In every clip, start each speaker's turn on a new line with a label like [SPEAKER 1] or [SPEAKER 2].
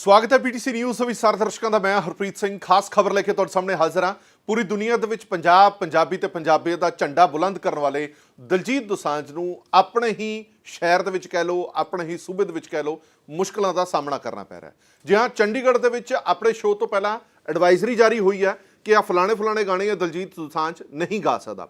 [SPEAKER 1] ਸਵਾਗਤ ਹੈ PTC news ਵਿੱਚ ਸਾਰੇ ਦਰਸ਼ਕਾਂ ਦਾ। ਮੈਂ ਹਰਪ੍ਰੀਤ ਸਿੰਘ, ਖਾਸ ਖਬਰ ਲੈ ਕੇ ਤੁਹਾਡੇ ਸਾਹਮਣੇ ਹਾਜ਼ਰ ਹਾਂ। ਪੂਰੀ ਦੁਨੀਆ ਦੇ ਵਿੱਚ ਪੰਜਾਬ, ਪੰਜਾਬੀ ਤੇ ਪੰਜਾਬੀਅਤ ਦਾ ਝੰਡਾ ਬੁਲੰਦ ਕਰਨ ਵਾਲੇ ਦਲਜੀਤ ਦੋਸਾਂਝ ਨੂੰ ਆਪਣੇ ਹੀ ਸ਼ਹਿਰ ਦੇ ਵਿੱਚ ਕਹਿ ਲਓ, ਆਪਣੇ ਹੀ ਸੂਬੇ ਦੇ ਵਿੱਚ ਕਹਿ ਲਓ, ਮੁਸ਼ਕਲਾਂ ਦਾ ਸਾਹਮਣਾ ਕਰਨਾ ਪੈ ਰਿਹਾ ਹੈ। ਜੀ ਹਾਂ, ਚੰਡੀਗੜ੍ਹ ਦੇ ਵਿੱਚ ਆਪਣੇ ਸ਼ੋਅ ਤੋਂ ਪਹਿਲਾਂ ਐਡਵਾਈਜ਼ਰੀ ਜਾਰੀ ਹੋਈ ਹੈ ਕਿ ਆ ਫਲਾਣੇ ਫਲਾਣੇ ਗਾਣੇ ਇਹ ਦਲਜੀਤ ਦੋਸਾਂਝ ਨਹੀਂ ਗਾ ਸਕਦਾ।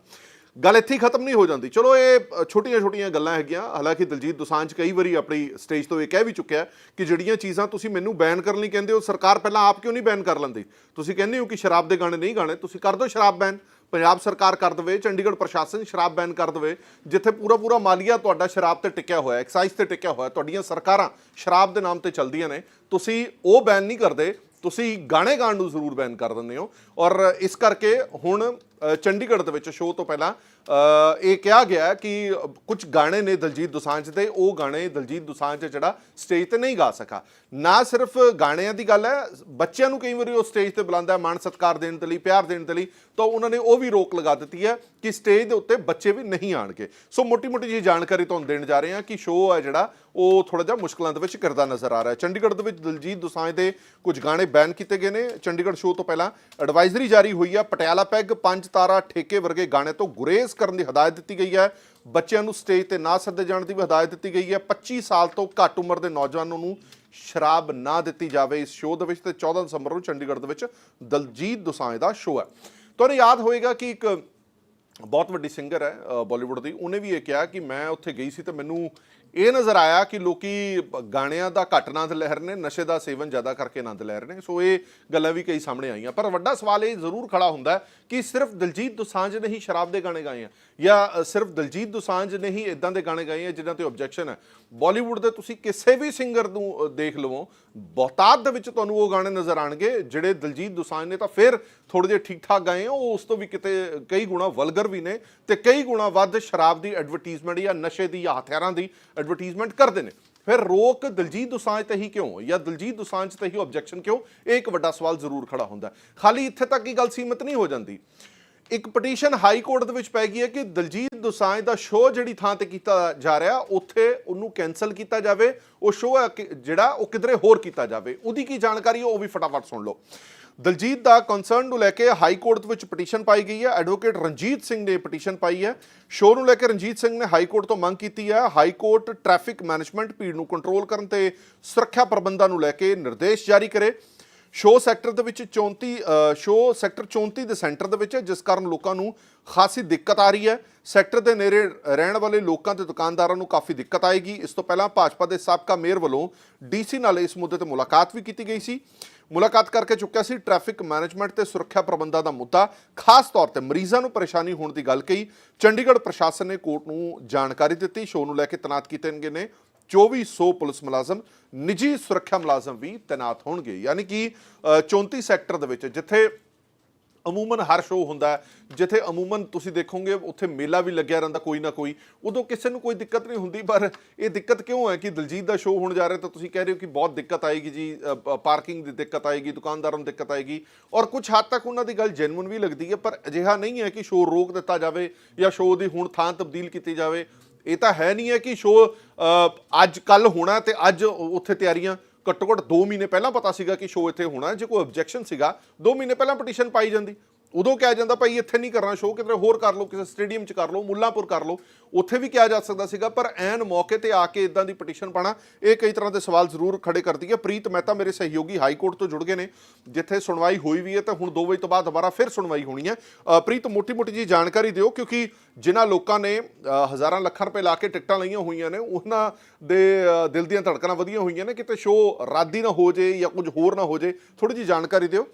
[SPEAKER 1] ਗੱਲ ਇੱਥੇ ਹੀ ਖਤਮ ਨਹੀਂ ਹੋ ਜਾਂਦੀ। ਚਲੋ ਇਹ ਛੋਟੀਆਂ-ਛੋਟੀਆਂ ਗੱਲਾਂ ਹੈਗੀਆਂ। ਹਾਲਾਂਕਿ ਦਲਜੀਤ ਦੋਸਾਂਝ ਕਈ ਵਾਰੀ ਆਪਣੀ ਸਟੇਜ ਤੋਂ ਇਹ ਕਹਿ ਵੀ ਚੁੱਕਿਆ ਕਿ ਜਿਹੜੀਆਂ ਚੀਜ਼ਾਂ ਤੁਸੀਂ ਮੈਨੂੰ ਬੈਨ ਕਰਨ ਲਈ ਕਹਿੰਦੇ ਹੋ, ਸਰਕਾਰ ਪਹਿਲਾਂ ਆਪ ਕਿਉਂ ਨਹੀਂ ਬੈਨ ਕਰ ਲੈਂਦੀ? ਤੁਸੀਂ ਕਹਿੰਦੇ ਹੋ ਕਿ ਸ਼ਰਾਬ ਦੇ ਗਾਣੇ ਨਹੀਂ ਗਾਣੇ। ਤੁਸੀਂ ਕਰ ਦਿਓ ਸ਼ਰਾਬ ਬੈਨ ਪੰਜਾਬ ਸਰਕਾਰ ਕਰ ਦਵੇ, ਚੰਡੀਗੜ੍ਹ ਪ੍ਰਸ਼ਾਸਨ ਸ਼ਰਾਬ ਬੈਨ ਕਰ ਦਵੇ। ਜਿੱਥੇ ਪੂਰਾ ਪੂਰਾ ਮਾਲੀਆ ਤੁਹਾਡਾ ਸ਼ਰਾਬ ਤੇ ਟਿਕਿਆ ਹੋਇਆ ਐਕਸਾਈਜ਼ ਤੇ ਟਿਕਿਆ ਹੋਇਆ, ਤੁਹਾਡੀਆਂ ਸਰਕਾਰਾਂ ਸ਼ਰਾਬ ਦੇ ਨਾਮ ਤੇ ਚੱਲਦੀਆਂ ਨੇ। ਤੁਸੀਂ ਉਹ ਬੈਨ ਨਹੀਂ ਕਰਦੇ। ਤੁਸੀਂ ਗਾਣੇ ਗਾਣ ਨੂੰ ਜ਼ਰੂਰ ਬੈਨ ਕਰ ਦਿੰਦੇ ਹੋ। ਔਰ ਇਸ ਕਰਕੇ ਹੁਣ ਚੰਡੀਗੜ੍ਹ ਦੇ ਵਿੱਚ ਸ਼ੋਅ ਤੋਂ ਪਹਿਲਾਂ ਇਹ ਕਿਹਾ ਗਿਆ ਕਿ ਕੁਝ ਗਾਣੇ ਨੇ ਦਲਜੀਤ ਦੁਸਾਂਝ ਦੇ, ਉਹ ਗਾਣੇ ਦਲਜੀਤ ਦੁਸਾਂਝ ਜਿਹੜਾ ਸਟੇਜ ਤੇ ਨਹੀਂ ਗਾ ਸਕਾ ਨਾ ਸਿਰਫ ਗਾਣਿਆਂ ਦੀ ਗੱਲ ਹੈ, ਬੱਚਿਆਂ ਨੂੰ ਕਈ ਵਾਰੀ ਉਹ ਸਟੇਜ ਤੇ ਬੁਲਾਉਂਦਾ ਹੈ, ਮਾਣ ਸਤਕਾਰ ਦੇਣ ਦੇ ਲਈ, ਪਿਆਰ ਦੇਣ ਦੇ ਲਈ, ਤਾਂ ਉਹਨਾਂ ਨੇ ਉਹ ਵੀ ਰੋਕ ਲਗਾ ਦਿੱਤੀ ਹੈ ਕਿ ਸਟੇਜ ਦੇ ਉੱਤੇ ਬੱਚੇ ਵੀ ਨਹੀਂ ਆਣਗੇ। ਸੋ ਮੋਟੀ-ਮੋਟੀ ਜੀ ਜਾਣਕਾਰੀ ਤੁਹਾਨੂੰ ਦੇਣ ਜਾ ਰਹੇ ਹਾਂ ਕਿ ਸ਼ੋਅ ਹੈ ਜਿਹੜਾ, ਉਹ ਥੋੜਾ ਜਿਹਾ ਮੁਸ਼ਕਲਾਂ ਦੇ ਵਿੱਚ ਕਰਦਾ ਨਜ਼ਰ ਆ ਰਿਹਾ ਚੰਡੀਗੜ੍ਹ ਦੇ ਵਿੱਚ ਦਲਜੀਤ ਦੁਸਾਂਝ ਦੇ ਕੁਝ ਗਾਣੇ ਬੈਨ ਕੀਤੇ ਗਏ ਨੇ। ਚੰਡੀਗੜ੍ਹ ਸ਼ੋਅ ਤੋਂ ਪਹਿਲਾਂ ਐਡਵਾਈਜ਼ਰੀ ਜਾਰੀ ਹੋਈ ਹੈ। ਪਟਿਆਲਾ ਪੈਗ 5 ਸਿਤਾਰਾ ਠੇਕੇ ਵਰਗੇ ਗਾਣੇ ਤੋਂ ਗੁਰੇਜ਼ ਕਰਨ ਦੀ ਹਦਾਇਤ ਦਿੱਤੀ ਗਈ ਹੈ। ਬੱਚਿਆਂ ਨੂੰ ਸਟੇਜ ਤੇ ਨਾ ਸੱਦੇ ਜਾਣ ਦੀ ਵੀ ਹਦਾਇਤ ਦਿੱਤੀ ਗਈ ਹੈ। 25 ਸਾਲ ਤੋਂ ਘੱਟ ਉਮਰ ਦੇ ਨੌਜਵਾਨਾਂ ਨੂੰ ਸ਼ਰਾਬ ਨਾ ਦਿੱਤੀ ਜਾਵੇ। ਇਸ ਸ਼ੋਅ ਦੇ ਵਿੱਚ ਤੇ 14 ਦਸੰਬਰ ਨੂੰ ਚੰਡੀਗੜ੍ਹ ਦੇ ਵਿੱਚ ਦਲਜੀਤ ਦੋਸਾਂਝ ਦਾ ਸ਼ੋਅ ਹੈ। ਤੁਹਾਨੂੰ ਯਾਦ ਹੋਏਗਾ ਕਿ ਇੱਕ ਬਹੁਤ ਵੱਡੀ ਸਿੰਗਰ ਹੈ ਬਾਲੀਵੁੱਡ ਦੀ। ਉਹਨੇ ਵੀ ਇਹ ਕਿਹਾ ਕਿ ਮੈਂ ਉੱਥੇ ਗਈ ਸੀ ਤੇ ਮੈਨੂੰ ਇਹ ਨਜ਼ਰ ਆਇਆ ਕਿ ਲੋਕੀ ਗਾਣਿਆਂ ਦਾ ਘੱਟ ਆਨੰਦ ਲੈ ਰਹੇ ਨੇ, ਨਸ਼ੇ ਦਾ ਸੇਵਨ ਜ਼ਿਆਦਾ ਕਰਕੇ ਆਨੰਦ ਲੈ ਰਹੇ ਨੇ। ਸੋ ਇਹ ਗੱਲਾਂ ਵੀ ਕਈ ਸਾਹਮਣੇ ਆਈਆਂ। ਪਰ ਵੱਡਾ ਸਵਾਲ ਇਹ ਜ਼ਰੂਰ ਖੜਾ ਹੁੰਦਾ ਕਿ ਸਿਰਫ ਦਲਜੀਤ ਦੋਸਾਂਝ ਨੇ ਹੀ ਸ਼ਰਾਬ ਦੇ ਗਾਣੇ ਗਾਏ ਆ ਜਾਂ ਸਿਰਫ ਦਲਜੀਤ ਦੋਸਾਂਝ ਨੇ ਹੀ ਇਦਾਂ ਦੇ ਗਾਣੇ ਗਾਏ ਆ ਜਿਨ੍ਹਾਂ ਤੇ ਆਬਜੈਕਸ਼ਨ ਹੈ? ਬਾਲੀਵੁੱਡ ਦੇ ਤੁਸੀਂ ਕਿਸੇ ਵੀ ਸਿੰਗਰ ਨੂੰ ਦੇਖ ਲਵੋ ਬਹੁਤਾਤ ਦੇ ਵਿੱਚ ਤੁਹਾਨੂੰ ਉਹ ਗਾਣੇ ਨਜ਼ਰ ਆਣਗੇ ਜਿਹੜੇ ਦਲਜੀਤ ਦੋਸਾਂਝ ਨੇ ਤਾਂ ਫਿਰ ਥੋੜੇ ਜਿਹੇ ਠੀਕ ਠਾਕ ਗਾਏ ਉਹ ਉਸ ਤੋਂ ਵੀ ਕਿਤੇ ਕਈ ਗੁਣਾ ਵਲਗਰ ਵੀ ਨੇ ਤੇ ਕਈ ਗੁਣਾ ਵੱਧ ਸ਼ਰਾਬ ਦੀ ਐਡਵਰਟਾਈਜ਼ਮੈਂਟ ਜਾਂ ਨਸ਼ੇ ਦੀ ਜਾਂ ਹਥਿਆਰਾਂ ਦੀ ਐਡਵਰਟਾਈਜ਼ਮੈਂਟ ਕਰਦੇ ਨੇ। ਫਿਰ ਰੋਕ ਦਲਜੀਤ ਦੋਸਾਂਝ ਤੇ ਹੀ ਕਿਉਂ ਜਾਂ ਦਲਜੀਤ ਦੋਸਾਂਝ ਤੇ ਹੀ ਆਬਜੈਕਸ਼ਨ ਕਿਉਂ? ਇਹ ਇੱਕ ਵੱਡਾ ਸਵਾਲ ਜ਼ਰੂਰ ਖੜਾ ਹੁੰਦਾ। ਖਾਲੀ ਇੱਥੇ ਤੱਕ ਹੀ ਗੱਲ ਸੀਮਤ ਨਹੀਂ ਹੋ ਜਾਂਦੀ। ਇੱਕ ਪਟੀਸ਼ਨ ਹਾਈ ਕੋਰਟ ਦੇ ਵਿੱਚ ਪੈ ਗਈ ਹੈ ਕਿ ਦਲਜੀਤ ਦੋਸਾਂਝ ਦਾ ਸ਼ੋਅ ਜਿਹੜੀ ਥਾਂ ਤੇ ਕੀਤਾ ਜਾ ਰਿਹਾ, ਉੱਥੇ ਉਹਨੂੰ ਕੈਨਸਲ ਕੀਤਾ ਜਾਵੇ। ਉਹ ਸ਼ੋਅ ਜਿਹੜਾ ਉਹ ਕਿਧਰੇ ਹੋਰ ਕੀਤਾ ਜਾਵੇ। ਉਹਦੀ ਕੀ ਜਾਣਕਾਰੀ ਹੈ, ਉਹ ਵੀ ਫਟਾਫਟ ਸੁਣ ਲਓ। ਦਲਜੀਤ ਦਾ ਕੰਸਰਨ ਨੂੰ ਲੈ ਕੇ ਹਾਈ ਕੋਰਟ ਵਿੱਚ ਪਟੀਸ਼ਨ ਪਾਈ ਗਈ ਹੈ। ਐਡਵੋਕੇਟ ਰਣਜੀਤ ਸਿੰਘ ਨੇ ਪਟੀਸ਼ਨ ਪਾਈ ਹੈ। ਸ਼ੋਅ ਨੂੰ ਲੈ ਕੇ ਰਣਜੀਤ ਸਿੰਘ ਨੇ ਹਾਈ ਕੋਰਟ ਤੋਂ ਮੰਗ ਕੀਤੀ ਹੈ। ਹਾਈ ਕੋਰਟ ਟ੍ਰੈਫਿਕ ਮੈਨੇਜਮੈਂਟ ਭੀੜ ਨੂੰ ਕੰਟਰੋਲ ਕਰਨ ਤੇ ਸੁਰੱਖਿਆ ਪ੍ਰਬੰਧਾਂ ਨੂੰ ਲੈ ਕੇ ਨਿਰਦੇਸ਼ ਜਾਰੀ ਕਰੇ। ਸ਼ੋ ਸੈਕਟਰ ਦੇ ਵਿੱਚ 34 ਅ, ਸ਼ੋ ਸੈਕਟਰ 34 ਦੇ ਸੈਂਟਰ ਦੇ ਵਿੱਚ ਹੈ, ਜਿਸ ਕਾਰਨ ਲੋਕਾਂ ਨੂੰ ਖਾਸੀ ਦਿੱਕਤ ਆ ਰਹੀ ਹੈ। ਸੈਕਟਰ ਦੇ ਨੇੜੇ ਰਹਿਣ ਵਾਲੇ ਲੋਕਾਂ ਤੇ ਦੁਕਾਨਦਾਰਾਂ ਨੂੰ ਕਾਫੀ ਦਿੱਕਤ ਆਏਗੀ। ਇਸ ਤੋਂ ਪਹਿਲਾਂ ਭਾਜਪਾ ਦੇ ਸਾਬਕਾ ਮੇਅਰ ਵੱਲੋਂ ਡੀਸੀ ਨਾਲ ਇਸ ਮੁੱਦੇ ਤੇ ਮੁਲਾਕਾਤ ਵੀ ਕੀਤੀ ਗਈ ਸੀ। ਮੁਲਾਕਾਤ ਕਰਕੇ ਚੁੱਕਿਆ ਸੀ ਟ੍ਰੈਫਿਕ ਮੈਨੇਜਮੈਂਟ ਤੇ ਸੁਰੱਖਿਆ ਪ੍ਰਬੰਧਾਂ ਦਾ ਮੁੱਦਾ। ਖਾਸ ਤੌਰ ਤੇ ਮਰੀਜ਼ਾਂ ਨੂੰ ਪਰੇਸ਼ਾਨੀ ਹੋਣ ਦੀ ਗੱਲ ਕਹੀ। ਚੰਡੀਗੜ੍ਹ ਪ੍ਰਸ਼ਾਸਨ ਨੇ ਕੋਰਟ ਨੂੰ ਜਾਣਕਾਰੀ ਦਿੱਤੀ। ਸ਼ੋਅ ਨੂੰ ਲੈ ਕੇ ਤੈਨਾਤ ਕੀਤੇ ਗਏ ਨੇ 2400 ਪੁਲਿਸ ਮੁਲਾਜ਼ਮ ਨਿੱਜੀ ਸੁਰੱਖਿਆ ਮੁਲਾਜ਼ਮ ਵੀ ਤੈਨਾਤ ਹੋਣਗੇ। ਯਾਨੀ ਕਿ ਅ, 34 ਸੈਕਟਰ ਦੇ ਵਿੱਚ ਜਿੱਥੇ ਅਮੂਮਨ ਹਰ ਸ਼ੋਅ ਹੁੰਦਾ ਜਿੱਥੇ ਅਮੂਮਨ ਤੁਸੀਂ ਦੇਖੋਗੇ ਉੱਥੇ ਮੇਲਾ ਵੀ ਲੱਗਿਆ ਰਹਿੰਦਾ ਕੋਈ ਨਾ ਕੋਈ। ਉਦੋਂ ਕਿਸੇ ਨੂੰ ਕੋਈ ਦਿੱਕਤ ਨਹੀਂ ਹੁੰਦੀ ਪਰ ਇਹ ਦਿੱਕਤ ਕਿਉਂ ਹੈ ਕਿ ਦਲਜੀਤ ਦਾ ਸ਼ੋਅ ਹੋਣ ਜਾ ਰਿਹਾ ਤਾਂ ਤੁਸੀਂ ਕਹਿ ਰਹੇ ਹੋ ਕਿ ਬਹੁਤ ਦਿੱਕਤ ਆਏਗੀ ਜੀ ਪਾਰਕਿੰਗ ਦੀ ਦਿੱਕਤ ਆਏਗੀ ਦੁਕਾਨਦਾਰਾਂ ਨੂੰ ਦਿੱਕਤ ਆਏਗੀ। ਔਰ ਕੁਝ ਹੱਦ ਤੱਕ ਉਹਨਾਂ ਦੀ ਗੱਲ ਜੈਨੂਇਨ ਵੀ ਲੱਗਦੀ ਹੈ ਪਰ ਅਜਿਹਾ ਨਹੀਂ ਹੈ ਕਿ ਸ਼ੋਅ ਰੋਕ ਦਿੱਤਾ ਜਾਵੇ ਜਾਂ ਸ਼ੋਅ ਦੀ ਹੁਣ ਥਾਂ ਤਬਦੀਲ ਕੀਤੀ ਜਾਵੇ। ਇਹ ਤਾਂ ਹੈ ਨਹੀਂ ਹੈ ਕਿ ਸ਼ੋਅ ਅੱਜ ਕੱਲ ਹੋਣਾ ਤੇ ਅੱਜ ਉੱਥੇ ਤਿਆਰੀਆਂ ਘੱਟੋ ਘੱਟ 2 ਮਹੀਨੇ ਪਹਿਲਾਂ ਪਤਾ ਸੀਗਾ ਕਿ ਸ਼ੋਅ ਇੱਥੇ ਹੋਣਾ, ਜੇ ਕੋਈ ਆਬਜੈਕਸ਼ਨ ਸੀਗਾ 2 ਮਹੀਨੇ ਪਹਿਲਾਂ ਪਟੀਸ਼ਨ ਪਾਈ ਜਾਂਦੀ। ਉਦੋਂ ਕਿਹਾ ਜਾਂਦਾ ਭਾਈ ਇੱਥੇ ਨਹੀਂ ਕਰਨਾ ਸ਼ੋਅ ਕਿਤੇ ਹੋਰ ਕਰ ਲਓ, ਕਿਸੇ ਸਟੇਡੀਅਮ 'ਚ ਕਰ ਲਓ, ਮੁੱਲਾਂਪੁਰ ਕਰ ਲਓ। ਉੱਥੇ ਵੀ ਕਿਹਾ ਜਾ ਸਕਦਾ ਸੀਗਾ, ਪਰ ਐਨ ਮੌਕੇ ਤੇ ਆ ਕੇ ਇਦਾਂ ਦੀ ਪਟੀਸ਼ਨ ਪਾਣਾ ਇਹ ਕਈ ਤਰ੍ਹਾਂ ਦੇ ਸਵਾਲ ਜ਼ਰੂਰ ਖੜੇ ਕਰਦੀ ਹੈ। ਪ੍ਰੀਤ ਮਹਿਤਾ ਮੇਰੇ ਸਹਿਯੋਗੀ ਹਾਈ ਕੋਰਟ ਤੋਂ ਜੁੜ ਗਏ ਨੇ। ਜਿੱਥੇ ਸੁਣਵਾਈ ਹੋਈ ਵੀ ਹੈ, ਤਾਂ ਹੁਣ 2 ਵਜੇ ਤੋਂ ਬਾਅਦ ਦੁਬਾਰਾ ਫਿਰ ਸੁਣਵਾਈ ਹੋਣੀ ਹੈ। ਪ੍ਰੀਤ, ਮੋਟੀ-ਮੋਟੀ ਜੀ ਜਾਣਕਾਰੀ ਦਿਓ, ਕਿਉਂਕਿ ਜਿਨ੍ਹਾਂ ਲੋਕਾਂ ਨੇ ਹਜ਼ਾਰਾਂ ਲੱਖਾਂ ਰੁਪਏ ਲਾ ਕੇ ਟਿਕਟਾਂ ਲਈਆਂ ਹੋਈਆਂ ਨੇ, ਉਹਨਾਂ ਦੇ ਦਿਲ ਦੀਆਂ ਧੜਕਣਾਂ ਵਧੀਆਂ ਹੋਈਆਂ ਨੇ। ਕਿਤੇ ਸ਼ੋਅ ਰੱਦ ਨਾ ਹੋ ਜੇ ਜਾਂ ਕੁਝ ਹੋਰ ਨਾ ਹੋ ਜੇ ਥੋੜੀ ਜੀ ਜਾਣਕਾਰੀ ਦਿਓ।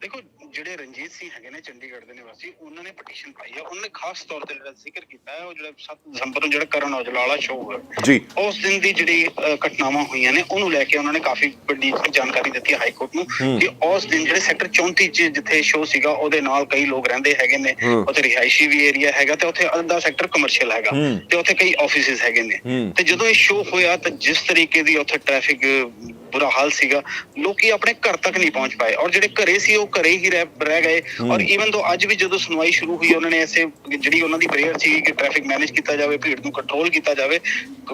[SPEAKER 2] ਦੇਖੋ ਜਿਹੜੇ ਰਣਜੀਤ ਸਿੰਘ ਹੈਗੇ ਨੇ ਚੰਡੀਗੜ੍ਹ ਦੇ ਨਿਵਾਸੀ ਉਹਨਾਂ ਨੇ ਪਟੀਸ਼ਨ ਪਾਈ ਹੈ ਉਹਨਾਂ ਨੇ ਖਾਸ ਤੌਰ ਤੇ ਜਿਹੜਾ ਜ਼ਿਕਰ ਕੀਤਾ ਹੈ ਉਹ ਜਿਹੜਾ 7 ਦਸੰਬਰ ਨੂੰ ਜਿਹੜਾ ਕਰਨ ਔਜਲਾ ਵਾਲਾ ਸ਼ੋਅ ਹੈ
[SPEAKER 1] ਜੀ
[SPEAKER 2] ਉਸ ਦਿਨ ਦੀ ਜਿਹੜੀ ਘਟਨਾਵਾਂ ਹੋਈਆਂ ਨੇ ਉਹਨੂੰ ਲੈ ਕੇ ਉਹਨਾਂ ਨੇ ਕਾਫੀ ਵੱਡੀ ਜਾਣਕਾਰੀ ਦਿੱਤੀ ਹਾਈ ਕੋਰਟ ਨੂੰ ਕਿ ਉਸ ਦਿਨ ਜਿਹੜੇ ਸੈਕਟਰ 34 ਚ ਜਿੱਥੇ ਸ਼ੋਅ ਸੀਗਾ ਉਹਦੇ ਨਾਲ ਕਈ ਲੋਕ ਰਹਿੰਦੇ ਹੈਗੇ ਨੇ। ਉੱਥੇ ਰਿਹਾਇਸ਼ੀ ਵੀ ਏਰੀਆ ਹੈਗਾ ਤੇ ਉੱਥੇ ਅੱਧਾ ਸੈਕਟਰ ਕਮਰਸ਼ੀਅਲ ਹੈਗਾ। ਤੇ ਉੱਥੇ ਕਈ ਆਫਿਸਿਸ ਹੈਗੇ ਨੇ। ਤੇ ਜਦੋਂ ਇਹ ਸ਼ੋਅ ਹੋਇਆ ਤਾਂ ਜਿਸ ਤਰੀਕੇ ਦੀ ਉੱਥੇ ਟ੍ਰੈਫਿਕ ਬੁਰਾ ਹਾਲ ਸੀਗਾ। ਲੋਕੀ ਆਪਣੇ ਘਰ ਤੱਕ ਨਹੀਂ ਪਹੁੰਚ ਪਾਏ। ਔਰ ਜਿਹੜੇ ਘਰੇ ਸੀ ਉਹ ਘਰੇ ਹੀ ਰਹਿ ਗਏ। ਔਰ ਈਵਨ ਤੋਂ ਅੱਜ ਵੀ ਜਦੋਂ ਸੁਣਵਾਈ ਸ਼ੁਰੂ ਹੋਈ ਉਹਨਾਂ ਨੇ ਐਸੇ ਜਿਹੜੀ ਉਹਨਾਂ ਦੀ ਪ੍ਰੇਅਰ ਸੀ ਕਿ ਟ੍ਰੈਫਿਕ ਮੈਨੇਜ ਕੀਤਾ ਜਾਵੇ ਭੀੜ ਨੂੰ ਕੰਟਰੋਲ ਕੀਤਾ ਜਾਵੇ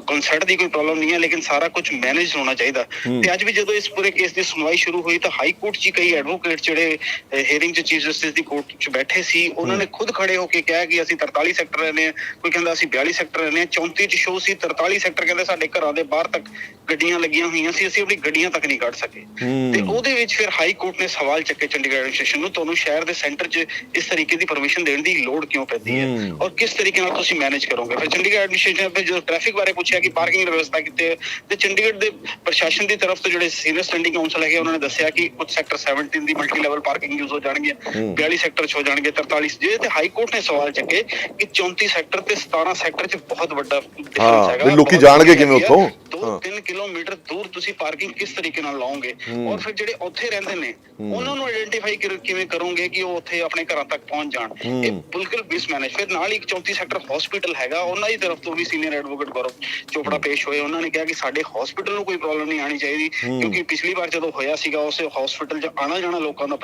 [SPEAKER 2] ਕਨਸਰਟ ਦੀ ਕੋਈ ਪ੍ਰੋਬਲਮ ਨਹੀਂ ਹੈ ਲੇਕਿਨ ਸਾਰਾ ਕੁਝ ਮੈਨੇਜ ਹੋਣਾ ਚਾਹੀਦਾ। ਤੇ ਅੱਜ ਵੀ ਜਦੋਂ ਇਸ ਪੂਰੇ ਕੇਸ ਦੀ ਸੁਣਵਾਈ ਸ਼ੁਰੂ ਹੋਈ ਤਾਂ ਹਾਈ ਕੋਰਟ 'ਚ ਕਈ ਐਡਵੋਕੇਟ ਜਿਹੜੇ ਹੀਅਰਿੰਗ 'ਚ ਚੀਫ ਜਸਟਿਸ ਦੀ ਕੋਰਟ 'ਚ ਬੈਠੇ ਸੀ ਉਹਨਾਂ ਨੇ ਖੁਦ ਖੜੇ ਹੋ ਕੇ ਕਿਹਾ ਕਿ ਅਸੀਂ 43 ਸੈਕਟਰ ਰਹਿੰਦੇ ਹਾਂ ਕੋਈ ਕਹਿੰਦਾ ਅਸੀਂ 42 ਸੈਕਟਰ ਰਹਿੰਦੇ ਹਾਂ 34 'ਚ ਸ਼ੋਅ ਸੀ 43 ਸੈਕਟਰ ਕਹਿੰਦੇ ਸਾਡੇ ਘਰਾਂ ਦੇ ਬਾਹਰ ਤੱਕ ਗੱਡੀਆਂ ਲੱਗੀਆਂ ਹੋਈਆਂ ਸੀ ਅਸੀਂ ਆਪਣੀ ਗੱਡੀਆਂ ਤੱਕ ਨਹੀਂ ਕੱਢ ਸਕੇ ਤੇ ਉਹਦੇ ਵਿੱਚ ਫਿਰ ਹਾਈ ਕੋਰਟ ਨੇ ਸਵਾਲ ਚੱਕੇ ਚੰਡੀਗੜ੍ਹ ਐਡਮਿਨਿਸਟ੍ਰੇਸ਼ਨ ਨੂੰ ਤੁਹਾਨੂੰ ਸ਼ਹਿਰ ਦੇ ਸੈਂਟਰ 'ਚ ਇਸ ਤਰੀਕੇ ਦੀ ਪਰਮਿਸ਼ਨ ਦੇਣ ਦੀ ਲੋੜ ਕਿਉਂ ਪੈਂਦੀ ਹੈ। ਔਰ ਕਿਸ ਤਰੀਕੇ ਨਾਲ ਤੁਸੀਂ ਮੈਨੇਜ ਕਰੋਗੇ ਫਿਰ ਚੰਡੀਗੜ੍ਹ ਐਡਮਿਨਿਸਟ੍ਰੇਸ਼ਨ ਨੇ ਜਦੋਂ ਟ੍ਰੈਫਿਕ ਬਾਰੇ ਪੁੱਛਿਆ ਕਿ ਪਾਰਕਿੰਗ ਦੀ ਵਿਵਸਥਾ ਕਿੱਥੇ ਹੈ ਤੇ ਚੰਡੀਗੜ੍ਹ ਦੇ ਪ੍ਰਸ਼ਾਸਨ ਦੀ ਤਰਫ ਤੋਂ ਜਿਹੜੇ ਸੀਨੀਅਰ ਸਟੈਂਡਿੰਗ ਕਾਉਂਸਲ ਹੈਗੇ ਉਹਨਾਂ ਨੇ ਦੱਸਿਆ ਕਿ ਕੁਝ ਸੈਕਟਰ 17 ਦੀ ਮਲਟੀ ਲੈਵਲ ਪਾਰਕਿੰਗ ਯੂਜ਼ ਹੋ ਜਾਣਗੀਆਂ 42 ਸੈਕਟਰ 'ਚ ਹੋ ਜਾਣਗੇ 43 ਜੇ ਤੇ ਹਾਈ ਕੋਰਟ ਨੇ ਸਵਾਲ ਚੱਕੇ ਕਿ 34 ਸੈਕਟਰ ਤੇ 17 ਸੈਕਟਰ 'ਚ ਬਹੁਤ ਵੱਡਾ
[SPEAKER 1] ਹਾਂ,
[SPEAKER 2] ਹੈਗਾ
[SPEAKER 1] ਲੋਕੀ ਜਾਣਗੇ ਕਿਵੇਂ। ਉੱਥੋਂ?
[SPEAKER 2] ਦੋ
[SPEAKER 1] ਹਾਂ।
[SPEAKER 2] 3 ਕਿਲੋਮੀਟਰ ਦੂਰ ਤੁਸੀਂ ਪਾਰਕਿੰਗ ਕਿਸ ਤਰੀਕੇ ਨਾਲ ਲਾਓਗੇ? ਔਰ ਫਿਰ ਜਿਹੜੇ ਉੱਥੇ ਰਹਿੰਦੇ ਨੇ ਉਹਨਾਂ ਨੂੰ ਆਇਡੈਂਟੀਫਾਈ ਕਿਵੇਂ ਕਰੋਗੇ ਕਿ ਉਹ ਉੱਥੇ ਆਪਣੇ ਘਰਾਂ ਤੱਕ ਪਹੁੰਚ ਜਾਣ? ਇਹ ਬਿਲਕੁਲ ਮਿਸਮੈਨੇਜ ਫਿਰ ਨਾਲ ਹੀ ਇੱਕ 34 ਸੈਕਟਰ ਹਸਪੀਟਲ ਹੈਗਾ ਉਹਨਾਂ ਦੀ ਤਰਫ ਤੋਂ ਵੀ ਸੀਨੀਅਰ ਐਡਵੋਕੇਟ ਗੌਰਵ ਚੋਪੜਾ ਪੇਸ਼ ਹੋਏ। ਉਹਨਾਂ ਨੇ ਕਿਹਾ ਕਿ ਸਾਡੇ ਹਸਪੀਟਲ ਨੂੰ ਕੋਈ ਪ੍ਰੋਬਲਮ ਨਹੀਂ ਆਣੀ ਚਾਹੀਦੀ ਕਿਉਂਕਿ ਪਿਛਲੀ ਵਾਰ ਜਦੋਂ ਹੋਇਆ ਸੀਗਾ ਉਸ ਹਸਪੀਟਲ 'ਚ ਆਣਾ ਜਾਣਾ ਲੋਕਾਂ ਦਾ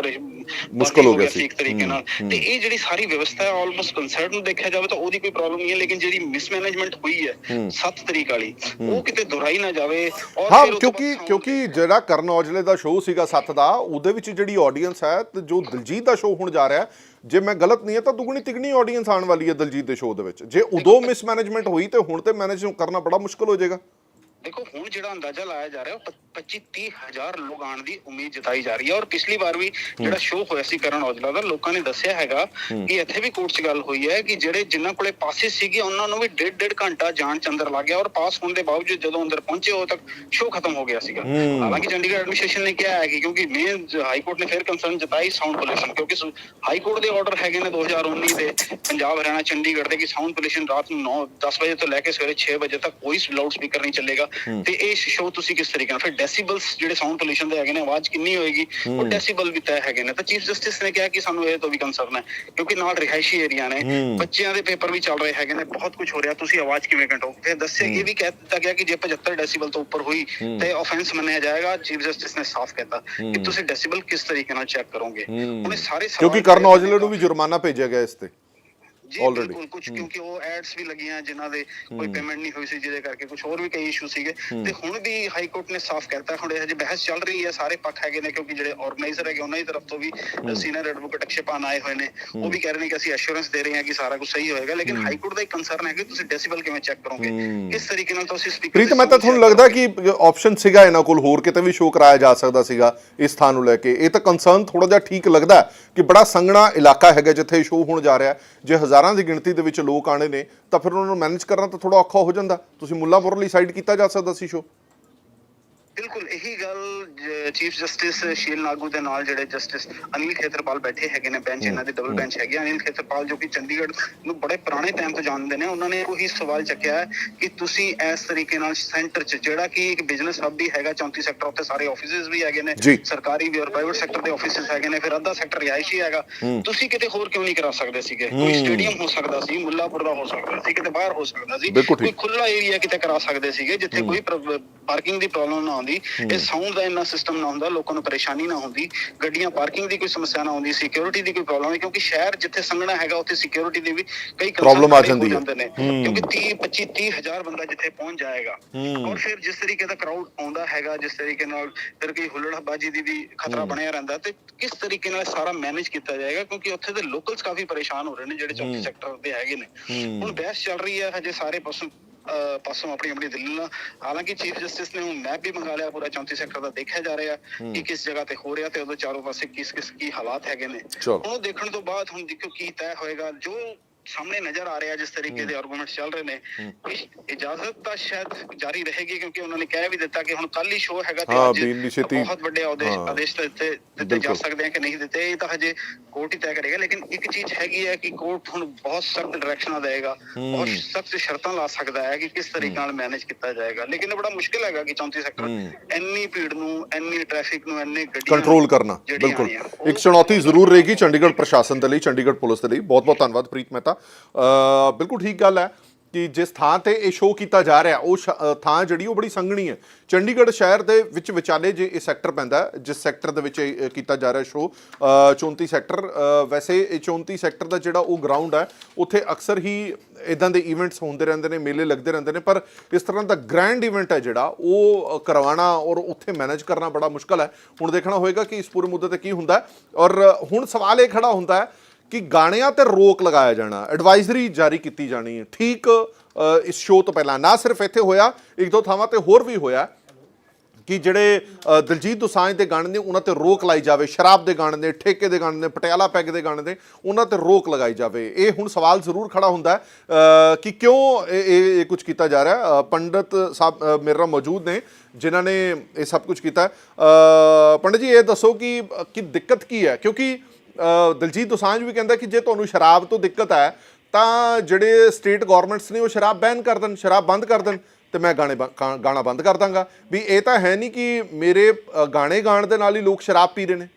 [SPEAKER 1] ਮੁਸ਼ਕਲ ਹੋ ਗਿਆ
[SPEAKER 2] ਸੀ। ਇੱਕ ਤਰੀਕੇ ਨਾਲ। ਤੇ ਇਹ ਜਿਹੜੀ ਸਾਰੀ ਵਿਵਸਥਾ ਹੈ ਆਲਮੋਸਟ ਕੰਸਰਟ ਨੂੰ ਦੇਖਿਆ ਜਾਵੇ ਤਾਂ ਉਹਦੀ ਕੋਈ ਪ੍ਰੋਬਲਮ ਨਹੀਂ ਹੈ ਲੇਕਿਨ ਜਿਹੜੀ ਮਿਸਮੈਨੇਜਮੈਂਟ ਹੋਈ ਹੈ ਸੱਤ ਤਰੀਕ ਵਾਲੀ ਉਹ ਕਿਤੇ ਦੁਹਰਾਈ ਨਾ ਜਾਵੇ। ਔਰ ਫਿਰ
[SPEAKER 1] ਕਿਉਂਕਿ ਕਿਉਂਕਿ ਜਿਹੜਾ ਕਰਨ ਔਜਲੇ ਦਾ ਸ਼ੋਅ ਸੀਗਾ ਸੱਤ ਦਾ ਉਹਦੇ ਵਿੱਚ ਜਿਹੜੀ ਆਡੀਅנס ਹੈ ਤੇ ਜੋ ਦਲਜੀਤ ਦਾ ਸ਼ੋਅ ਹੁਣ ਜਾ ਰਿਹਾ ਜੇ ਮੈਂ ਗਲਤ ਨਹੀਂ ਹੈ ਤਾਂ ਦੁੱਗਣੀ ਤਿਗਣੀ ਆਡੀਅנס ਆਉਣ ਵਾਲੀ ਹੈ ਦਿਲਜੀਤ ਦੇ ਸ਼ੋਅ ਦੇ ਵਿੱਚ। ਜੇ ਉਦੋਂ ਮਿਸਮੈਨੇਜਮੈਂਟ ਹੋਈ ਤੇ ਹੁਣ ਤੇ ਮੈਨੇਜ ਕਰਨਾ ਬੜਾ ਮੁਸ਼ਕਲ ਹੋ ਜਾਏਗਾ।
[SPEAKER 2] ਦੇਖੋ ਹੁਣ ਜਿਹੜਾ ਅੰਦਾਜ਼ਾ ਲਾਇਆ ਜਾ ਰਿਹਾ ਉਹ 25 30 ਹਜ਼ਾਰ ਲੋਕ ਆਉਣ ਦੀ ਉਮੀਦ ਜਤਾਈ ਜਾ ਰਹੀ ਹੈ। ਔਰ ਪਿਛਲੀ ਵਾਰ ਵੀ ਜਿਹੜਾ ਸ਼ੋਅ ਹੋਇਆ ਸੀ ਕਰਨ ਔਜਲਾ ਦਾ ਲੋਕਾਂ ਨੇ ਦੱਸਿਆ ਹੈਗਾ ਕਿ ਇੱਥੇ ਵੀ ਕੋਰਟ 'ਚ ਗੱਲ ਹੋਈ ਹੈ ਕਿ ਜਿਹੜੇ ਜਿਨ੍ਹਾਂ ਕੋਲੇ ਪਾਸਿਸ ਸੀਗੇ ਉਹਨਾਂ ਨੂੰ ਵੀ ਡੇਢ ਡੇਢ ਘੰਟਾ ਜਾਣ ਚ ਅੰਦਰ ਲੱਗ ਗਿਆ ਔਰ ਪਾਸ ਹੋਣ ਦੇ ਬਾਵਜੂਦ ਜਦੋਂ ਅੰਦਰ ਪਹੁੰਚੇ ਉਦੋਂ ਤੱਕ ਸ਼ੋਅ ਖਤਮ ਹੋ ਗਿਆ ਸੀਗਾ। ਹਾਲਾਂਕਿ ਚੰਡੀਗੜ੍ਹ ਐਡਮਿਨਿਸਟ੍ਰੇਸ਼ਨ ਨੇ ਕਿਹਾ ਹੈ ਕਿ ਕਿਉਂਕਿ ਮੇਨ ਹਾਈ ਕੋਰਟ ਨੇ ਫਿਰ ਕੰਸਰਨ ਜਤਾਈ ਸਾਊਂਡ ਪੋਲੂਸ਼ਨ ਕਿਉਂਕਿ ਹਾਈ ਕੋਰਟ ਦੇ ਆਰਡਰ ਹੈਗੇ ਨੇ 2019 ਦੇ। ਪੰਜਾਬ ਹਰਿਆਣਾ ਚੰਡੀਗੜ੍ਹ ਦੇ ਕਿ ਸਾਊਂਡ ਪੋਲੂਸ਼ਨ ਰਾਤ ਨੂੰ 9 10 ਵਜੇ ਤੋਂ ਲੈ ਕੇ ਸਵੇਰੇ 6 ਵਜੇ ਤੱਕ ਕੋਈ ਲਾਊਡ ਸਪੀਕਰ ਨਹੀਂ ਚੱਲੇਗਾ। ਤੇ ਇਹ ਸ਼ੋਅ ਤੁਸੀਂ ਕਿਸ ਤਰੀਕੇ ਨਾਲ ਫਿਰ ਡੈਸੀਬਲਸ ਜਿਹੜੇ ਸਾਊਂਡ ਪੋਲੂਸ਼ਨ ਦੇ ਹੈਗੇ ਨੇ ਆਵਾਜ਼ ਕਿੰਨੀ ਹੋਏਗੀ ਉਹ ਡੈਸੀਬਲ ਵੀ ਤੈਅ ਹੈਗੇ ਨੇ। ਤਾਂ ਚੀਫ ਜਸਟਿਸ ਨੇ ਕਿਹਾ ਕਿ ਸਾਨੂੰ ਇਹ ਤੋਂ ਵੀ ਕੰਸਰਨ ਹੈ ਕਿਉਂਕਿ ਨਾਲ ਰਿਹਾਇਸ਼ੀ ਏਰੀਆ ਨੇ ਬੱਚਿਆਂ ਦੇ ਪੇਪਰ ਵੀ ਚੱਲ ਰਹੇ ਹੈਗੇ ਨੇ ਬਹੁਤ ਕੁਝ ਹੋ ਰਿਹਾ ਤੁਸੀਂ ਆਵਾਜ਼ ਕਿਵੇਂ ਕੰਟਰੋਲ ਫਿਰ ਦੱਸਿਆ ਇਹ ਵੀ ਕਹਿ ਦਿੱਤਾ ਗਿਆ ਕਿ ਜੇ 75 ਡੈਸੀਬਲ ਤੋਂ ਉੱਪਰ ਹੋਈ ਤੇ ਆਫੈਂਸ ਮੰਨਿਆ ਜਾਏਗਾ ਚੀਫ ਜਸਟਿਸ ਨੇ ਸਾਫ਼ ਕਹਿਤਾ ਕਿ ਤੁਸੀਂ ਡੈਸੀਬਲ ਕਿਸ ਤਰੀਕੇ ਨਾਲ ਚੈੱਕ ਕਰੋਗੇ? ਇਹ ਸਾਰੇ
[SPEAKER 1] ਕਿਉਂਕਿ ਕਰਨ ਔਜਲੇ ਨੂੰ ਵੀ ਜੁਰਮਾਨਾ ਭੇਜਿਆ ਗਿਆ ਇਸ ਤੇ।
[SPEAKER 2] ਜੀ. ਬਿਲਕੁਲ ਕੁਝ ਕਿਉਂਕਿ ਉਹ ਐਡਸ ਵੀ ਲੱਗੀਆਂ ਜਿਨ੍ਹਾਂ ਦੇ ਕੋਈ ਪੇਮੈਂਟ ਨਹੀਂ ਹੋਈ ਸੀ ਜਿਹਦੇ ਕਰਕੇ ਕੁਝ ਹੋਰ ਵੀ ਕਈ ਇਸ਼ੂ ਸੀਗੇ। ਤੇ ਹੁਣ ਵੀ ਹਾਈ ਕੋਰਟ ਨੇ ਸਾਫ਼ ਕਹਿਤਾ ਹੁਣ ਇਹ ਹਜੇ ਬਹਿਸ ਚੱਲ ਰਹੀ ਹੈ ਸਾਰੇ ਪੱਖ ਹੈਗੇ ਨੇ ਕਿਉਂਕਿ ਜਿਹੜੇ ਆਰਗੇਨਾਈਜ਼ਰ ਹੈਗੇ ਉਹਨਾਂ ਦੀ ਤਰਫ ਤੋਂ ਵੀ ਸੀਨੀਅਰ ਐਡਵੋਕੇਟ ਅਕਸ਼ੇਪਾਨ ਆਏ ਹੋਏ ਨੇ। ਉਹ ਵੀ ਕਹਿ ਰਹੇ ਨੇ ਕਿ ਅਸੀਂ ਐਸ਼ੋਰੈਂਸ ਦੇ ਰਹੇ ਹਾਂ ਕਿ ਸਾਰਾ ਕੁਝ ਸਹੀ ਹੋਏਗਾ ਲੇਕਿਨ ਹਾਈ ਕੋਰਟ ਦਾ ਇੱਕ ਕੰਸਰਨ ਹੈ ਕਿ ਤੁਸੀਂ ਡੈਸੀਬਲ ਕਿਵੇਂ ਚੈੱਕ ਕਰੋਗੇ? ਕਿਸ ਤਰੀਕੇ ਨਾਲ ਤੁਸੀਂ ਸਪੀਕਰ
[SPEAKER 1] ਪ੍ਰੀਤ ਮੈਂ ਤਾਂ ਤੁਹਾਨੂੰ ਲੱਗਦਾ ਕਿ ਆਪਸ਼ਨ ਸੀਗਾ ਇਹਨਾਂ ਕੋਲ ਹੋਰ ਕਿਤੇ ਵੀ ਸ਼ੋਅ ਕਰਾਇਆ ਜਾ ਸਕਦਾ ਸੀਗਾ ਇਸ ਥਾਂ ਨੂੰ ਲੈ ਕੇ। ਇਹ ਤਾਂ ਕੰਸਰਨ ਥੋੜਾ ਜਿਹਾ ਠੀਕ ਲੱਗਦਾ ਕਿ ਬੜਾ ਸੰਘਣਾ ਇਲਾਕਾ ਹੈਗਾ ਜਿੱਥੇ ਸ਼ੋਅ ਹੋਣ ਜਾ ਰਿਹਾ। ਜੇ ਹਜ਼ਾਰਾਂ ਦੀ ਗਿਣਤੀ ਦੇ ਵਿੱਚ ਲੋਕ ਆਣੇ ਨੇ, ਤਾਂ ਫਿਰ ਉਹਨਾਂ ਨੂੰ ਮੈਨੇਜ ਕਰਨਾ ਤਾਂ ਥੋੜਾ ਔਖਾ ਹੋ ਜਾਂਦਾ। ਤੁਸੀਂ ਮੁੱਲਾਂਪੁਰ ਲਈ ਸਾਈਡ ਕੀਤਾ ਜਾ ਸਕਦਾ ਸੀ ਸ਼ੋਅ
[SPEAKER 2] ਬਿਲਕੁਲ ਇਹੀ ਗੱਲ ਚੀਫ ਜਸਟਿਸ ਸ਼ੀਲ ਨਾਗੂ ਦੇ ਨਾਲ ਜਿਹੜੇ ਜਸਟਿਸ ਅਨਿਲ ਖੇਤਰਪਾਲ ਬੈਠੇ ਹੈਗੇ ਨੇ ਬੈਂਚ ਇਹਨਾਂ ਦੇ ਡਬਲ ਬੈਂਚ ਹੈਗੇ ਆ। ਅਨਿਲ ਖੇਤਰਪਾਲ ਜੋ ਕਿ ਚੰਡੀਗੜ੍ਹ ਨੂੰ ਬੜੇ ਪੁਰਾਣੇ ਟਾਈਮ ਤੋਂ ਜਾਣਦੇ ਨੇ ਉਹਨਾਂ ਨੇ ਉਹੀ ਸਵਾਲ ਚੱਕਿਆ ਹੈ ਕਿ ਤੁਸੀਂ ਇਸ ਤਰੀਕੇ ਨਾਲ ਸੈਂਟਰ 'ਚ ਜਿਹੜਾ ਕਿ ਇੱਕ ਬਿਜ਼ਨਸ ਹੱਬ ਵੀ ਹੈਗਾ 34 ਸੈਕਟਰ ਉੱਤੇ ਸਾਰੇ ਆਫਿਸਿਸ ਵੀ ਹੈਗੇ ਨੇ। ਸਰਕਾਰੀ ਵੀ ਔਰ ਪ੍ਰਾਈਵੇਟ ਸੈਕਟਰ ਦੇ ਆਫਿਸਿਸ ਹੈਗੇ ਨੇ ਫਿਰ ਅੱਧਾ ਸੈਕਟਰ ਰਿਹਾਇਸ਼ੀ ਹੈਗਾ। ਤੁਸੀਂ ਕਿਤੇ ਹੋਰ ਕਿਉਂ ਨਹੀਂ ਕਰਾ ਸਕਦੇ ਸੀਗੇ? ਕੋਈ ਸਟੇਡੀਅਮ ਹੋ ਸਕਦਾ ਸੀ ਮੁੱਲਾਪੁਰ ਦਾ ਹੋ ਸਕਦਾ ਸੀ ਕਿਤੇ ਬਾਹਰ ਹੋ ਸਕਦਾ ਸੀ। ਕੋਈ ਖੁੱਲਾ ਏਰੀਆ ਕਿਤੇ ਕਰਾ ਸਕਦੇ ਸੀਗੇ ਜਿੱਥੇ ਕੋਈ ਪਾਰਕਿੰਗ ਦੀ ਪ੍ਰੋਬਲਮ ਨਾ ਆਉਂਦੀ ਇਹ ਸਾਊਂਡ ਦਾ ਇੰਨਾ ਸਿਸਟਮ ਨਾ ਹੁੰਦਾ ਲੋਕਾਂ ਨੂੰ ਪਰੇਸ਼ਾਨੀ ਨਾ ਹੁੰਦੀ ਗੱਡੀਆਂ ਪਾਰਕਿੰਗ ਦੀ ਕੋਈ ਸਮੱਸਿਆ ਨਾ ਆਉਂਦੀ ਸਿਕਿਉਰਿਟੀ ਦੀ ਕੋਈ ਪ੍ਰੋਬਲਮ ਹੈ ਕਿਉਂਕਿ ਸ਼ਹਿਰ ਜਿੱਥੇ ਸੰਘਣਾ ਹੈਗਾ ਉੱਥੇ ਸਿਕਿਉਰਿਟੀ ਦੀ ਵੀ ਕਈ
[SPEAKER 1] Problem ਆ ਜਾਂਦੀ ਹੈ।
[SPEAKER 2] ਕਿਉਂਕਿ 30 25 30 ਹਜ਼ਾਰ ਬੰਦਾ ਜਿੱਥੇ ਪਹੁੰਚ ਜਾਏਗਾ। ਔਰ ਫਿਰ ਜਿਸ ਤਰੀਕੇ ਦਾ ਕਰਾਊਡ ਆਉਂਦਾ ਹੈਗਾ ਜਿਸ ਤਰੀਕੇ ਨਾਲ ਫਿਰ ਕੋਈ ਹੁੱਲੜਬਾਜੀ ਦੀ ਵੀ ਖਤਰਾ ਬਣਿਆ ਰਹਿੰਦਾ ਤੇ ਕਿਸ ਤਰੀਕੇ ਨਾਲ ਸਾਰਾ ਮੈਨੇਜ ਕੀਤਾ ਜਾਏਗਾ ਕਿਉਂਕਿ ਉੱਥੇ ਦੇ ਲੋਕਲਸ ਕਾਫੀ ਪਰੇਸ਼ਾਨ ਹੋ ਰਹੇ ਨੇ ਜਿਹੜੇ ਚੌਥੀ ਸੈਕਟਰ ਦੇ ਹੈਗੇ ਨੇ। ਹੁਣ ਬਹਿਸ ਚੱਲ ਰਹੀ ਹੈ ਹਜੇ ਸਾਰੇ ਪਾਸੋਂ ਪਾਸੋਂ ਆਪਣੀ ਆਪਣੀ ਦਿੱਲੀ ਨਾਲ। ਹਾਲਾਂਕਿ ਚੀਫ ਜਸਟਿਸ ਨੇ ਹੁਣ ਮੈਪ ਵੀ ਮੰਗਾ ਲਿਆ ਪੂਰਾ 34 ਸੈਕਟਰ ਦਾ ਦੇਖਿਆ ਜਾ ਰਿਹਾ। ਕਿ ਕਿਸ ਜਗ੍ਹਾ ਤੇ ਹੋ ਰਿਹਾ ਤੇ ਉਦੋਂ ਚਾਰੋਂ ਪਾਸੇ ਕਿਸ ਕਿਸ ਕੀ ਹਾਲਾਤ ਹੈਗੇ ਨੇ। ਹੁਣ ਉਹ ਦੇਖਣ ਤੋਂ ਬਾਅਦ ਹੁਣ ਦੇਖੋ ਕੀ ਤੈਅ ਹੋਏਗਾ। ਜੋ ਸਾਹਮਣੇ ਨਜ਼ਰ ਆ ਰਿਹਾ ਜਿਸ ਤਰੀਕੇ ਦੇ ਆਰਗੂਮੈਂਟਸ ਚੱਲ ਰਹੇ ਨੇ। ਇਜਾਜ਼ਤ ਤਾਂ ਸ਼ਾਇਦ ਜਾਰੀ ਰਹੇਗੀ ਕਿਉਂਕਿ ਉਹਨਾਂ ਨੇ ਕਹਿ ਵੀ ਦਿੱਤਾ ਕਿ ਹੁਣ ਕੱਲ ਹੀ ਸ਼ੋਅ ਹੈਗਾ ਤੇ ਅੱਜ ਬਹੁਤ ਵੱਡੇ ਆਦੇਸ਼। ਆਦੇਸ਼ ਤਾਂ ਦਿੱਤੇ ਦਿੱਤੇ ਜਾ। ਸਕਦੇ ਆ ਕਿ ਨਹੀਂ ਦਿੱਤੇ। ਇਹ ਤਾਂ ਹਜੇ ਕੋਰਟ ਹੀ ਤੈਅ ਕਰੇਗਾ। ਲੇਕਿਨ ਇੱਕ ਚੀਜ਼ ਹੈਗੀ ਹੈ ਕਿ ਕੋਰਟ ਹੁਣ ਬਹੁਤ ਸਖਤ ਡਾਇਰੈਕਸ਼ਨਾਂ ਦੇਗਾ ਬਹੁਤ ਸਖਤ ਸ਼ਰਤਾਂ ਲਾ ਸਕਦਾ ਹੈ ਕਿ ਕਿਸ ਤਰੀਕੇ ਨਾਲ ਮੈਨੇਜ ਕੀਤਾ ਜਾਏਗਾ। ਲੇਕਿਨ ਇਹ ਬੜਾ ਮੁਸ਼ਕਿਲ ਹੈਗਾ ਕਿ 34 ਸੈਕਟਰ ਇੰਨੀ ਭੀੜ ਨੂੰ ਇੰਨੀ ਟ੍ਰੈਫਿਕ ਨੂੰ ਇੰਨੇ ਗੱਡੀਆਂ
[SPEAKER 1] ਕੰਟਰੋਲ ਕਰਨਾ। ਬਿਲਕੁਲ। ਇੱਕ ਚੁਣੌਤੀ ਜ਼ਰੂਰ ਰਹੇਗੀ ਚੰਡੀਗੜ੍ਹ ਪ੍ਰਸ਼ਾਸਨ ਦੇ ਲਈ ਚੰਡੀਗੜ੍ਹ ਪੁਲਿਸ ਦੇ ਲਈ। ਬਹੁਤ ਬਹੁਤ ਧੰਨਵਾਦ ਪ੍ਰੀਤ ਮਹਿਤਾ। ਅ, ਬਿਲਕੁਲ ਠੀਕ ਗੱਲ ਹੈ ਕਿ ਜਿਸ ਥਾਂ ਤੇ ਇਹ ਸ਼ੋਅ ਕੀਤਾ ਜਾ ਰਿਹਾ ਉਹ ਸ਼- ਥਾਂ ਜਿਹੜੀ ਉਹ ਬੜੀ ਸੰਘਣੀ ਹੈ। ਚੰਡੀਗੜ੍ਹ ਸ਼ਹਿਰ ਦੇ ਵਿੱਚ ਵਿਚਾਲੇ ਜੇ ਇਹ ਸੈਕਟਰ ਪੈਂਦਾ ਜਿਸ ਸੈਕਟਰ ਦੇ ਵਿੱਚ ਇਹ ਕੀਤਾ ਜਾ ਰਿਹਾ ਸ਼ੋਅ 34 ਸੈਕਟਰ ਵੈਸੇ ਇਹ 34 ਸੈਕਟਰ ਦਾ ਜਿਹੜਾ ਉਹ ਗਰਾਊਂਡ ਹੈ ਉੱਥੇ ਅਕਸਰ ਹੀ ਇਦਾਂ ਦੇ ਇਵੈਂਟਸ ਹੁੰਦੇ ਰਹਿੰਦੇ ਨੇ ਮੇਲੇ ਲੱਗਦੇ ਰਹਿੰਦੇ ਨੇ ਪਰ ਇਸ ਤਰ੍ਹਾਂ ਦਾ ਗ੍ਰੈਂਡ ਇਵੈਂਟ ਹੈ ਜਿਹੜਾ ਉਹ ਕਰਵਾਉਣਾ ਔਰ ਉੱਥੇ ਮੈਨੇਜ ਕਰਨਾ ਬੜਾ ਮੁਸ਼ਕਲ ਹੈ। ਹੁਣ ਦੇਖਣਾ ਹੋਏਗਾ ਕਿ ਇਸ ਪੂਰੇ ਮੁੱਦੇ ਤੇ ਕੀ ਹੁੰਦਾ ਔਰ ਹੁਣ ਸਵਾਲ ਇਹ ਖੜਾ ਹੁੰਦਾ ਹੈ ਕਿ ਗਾਣਿਆਂ ਤੇ ਰੋਕ ਲਗਾਇਆ ਜਾਣਾ ਐਡਵਾਈਜ਼ਰੀ ਜਾਰੀ ਕੀਤੀ ਜਾਣੀ ਹੈ ਠੀਕ ਇਸ ਸ਼ੋਅ ਤੋਂ ਪਹਿਲਾਂ, ਨਾ ਸਿਰਫ ਇੱਥੇ ਹੋਇਆ, ਇੱਕ ਦੋ ਥਾਵਾਂ ਤੇ ਹੋਰ ਵੀ ਹੋਇਆ ਕਿ ਜਿਹੜੇ ਦਲਜੀਤ ਦੋਸਾਂਝ ਦੇ ਗਾਣੇ ਨੇ, ਉਹਨਾਂ ਤੇ ਰੋਕ ਲਾਈ ਜਾਵੇ ਸ਼ਰਾਬ ਦੇ ਗਾਣੇ ਨੇ, ਠੇਕੇ ਦੇ ਗਾਣੇ ਨੇ, ਪਟਿਆਲਾ ਪੈਗ ਦੇ ਗਾਣੇ ਨੇ, ਉਹਨਾਂ ਤੇ ਰੋਕ ਲਗਾਈ ਜਾਵੇ ਇਹ ਹੁਣ ਸਵਾਲ ਜ਼ਰੂਰ ਖੜਾ ਹੁੰਦਾ ਕਿ ਕਿਉਂ ਇਹ- ਇਹ ਇਹ ਕੁਝ ਕੀਤਾ ਜਾ ਰਿਹਾ ਹੈ? ਪੰਡਤ ਸਾਹਿਬ ਮੇਰੇ ਨਾਲ ਮੌਜੂਦ ਨੇ, ਜਿਨ੍ਹਾਂ ਨੇ ਇਹ ਸਭ ਕੁਝ ਕੀਤਾ ਹੈ। ਪੰਡਤ ਜੀ, ਇਹ ਦੱਸੋ ਕਿ ਕਿ ਦਿੱਕਤ ਕੀ ਹੈ ਕਿਉਂਕਿ ਦਲਜੀਤ ਦੋਸਾਂਝ ਵੀ ਕਹਿੰਦਾ ਕਿ ਜੇ ਤੁਹਾਨੂੰ ਸ਼ਰਾਬ ਤੋਂ ਦਿੱਕਤ ਹੈ, ਤਾਂ ਜਿਹੜੇ ਸਟੇਟ ਗਵਰਨਮੈਂਟਸ ਨੇ ਉਹ ਸ਼ਰਾਬ ਬੈਨ ਕਰ ਦੇਣ, ਸ਼ਰਾਬ ਬੰਦ ਕਰ ਦੇਣ ਤੇ ਮੈਂ ਗਾਣੇ ਬੰ- ਗਾ- ਗਾਣਾ ਬੰਦ ਕਰ ਦਾਂਗਾ। ਵੀ ਇਹ ਤਾਂ ਹੈ ਨਹੀਂ ਕਿ ਮੇਰੇ ਗਾਣੇ ਗਾਣ ਦੇ ਨਾਲ ਹੀ ਲੋਕ ਸ਼ਰਾਬ ਪੀ ਰਹੇ ਨੇ।